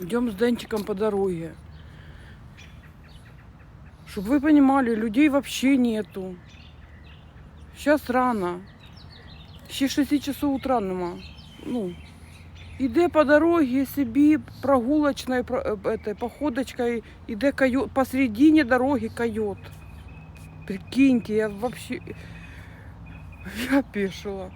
Идем с Денчиком по дороге. Чтобы вы понимали, людей вообще нету. Сейчас рано. Ще 6 часов утра нема. Ну, іде по дороге собі прогулочною про- е, этой, походочкой, іде койот, посередине дороги койот. Прикиньте, я вообще... Я пешила.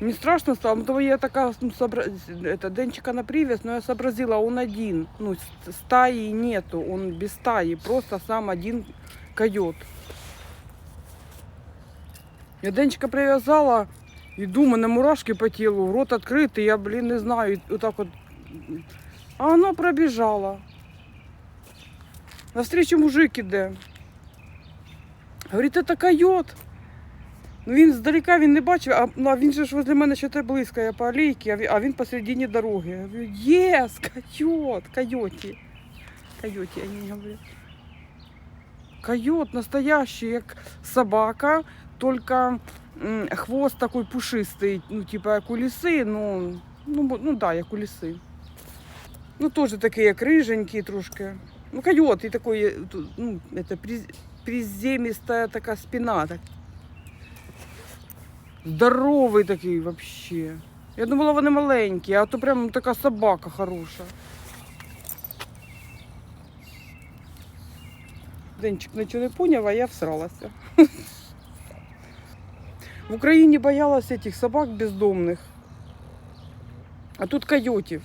Не страшно стало, ну, того я така ну, собра... это, Денчика на привес, но я сообразила, он один. Ну, с- стаи нету, он без стаи, просто сам один койот. Я Денчика прив'язала, іду, мене мурашки по тілу, рот відкритий, я, блін, не знаю, і отак от. А воно пробіжало. Навстрічу мужик іде. Говорить, це койот. Ну він здалека він не бачив, а, ну, а він же ж возле мене ще те близько, я по алейці, а він, посередині дороги. Я говорю, єс, койот, койоті. Койоті, вони говорять. Койот настоящий, як собака, только м, хвост такой пушистый, ну, типа як у ліси, ну, ну, ну да, як у ліси. Ну, теж такий, як риженький трошки. Ну, койот, і такой, е, ну, приз- приземистая така спина. Так. Здоровий такий вообще. Я думала, вони маленькі, а то прям така собака хороша. Денчик нічого не поняв, а я всралася. В Україні боялася цих собак бездомних. А тут койотів.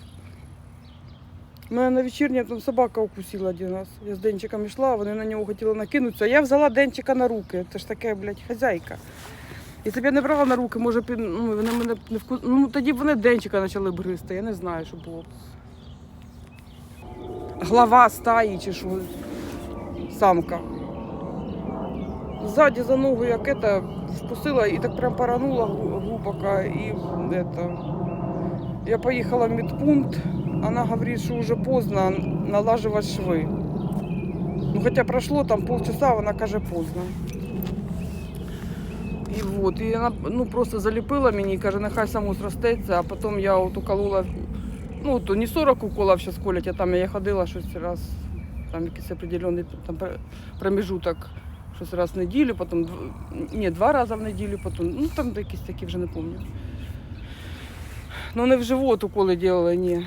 Мене на вечірнє там собака укусила один раз. Я з Денчиком йшла, вони на нього хотіли накинутися. Я взяла Денчика на руки. Це ж таке, блядь, хазяйка. Якщо б я не брала на руки, може б ну, вони мене не вку... Ну тоді б вони Денчика почали б гризти. Я не знаю, що було. Глава стаї чи що. Самка. Ззаді за ногу як это вкусила і так прям поранула глу- глубоко. І это... Я поїхала в медпункт, вона говорить, що вже поздно налажувати шви. Ну, хоча пройшло там полчаса, вона каже поздно. І от, і вона ну, просто заліпила мені і каже, нехай само зростеться, а потім я от уколола, ну, то не 40 уколів зараз колять, а там я ходила щось раз, там якийсь определений там, пр- промежуток, щось раз в неділю, потім, ні, два рази в неділю, потім, ну, там якісь такі вже не пам'ятаю. Ну, не в живот уколи робили, ні.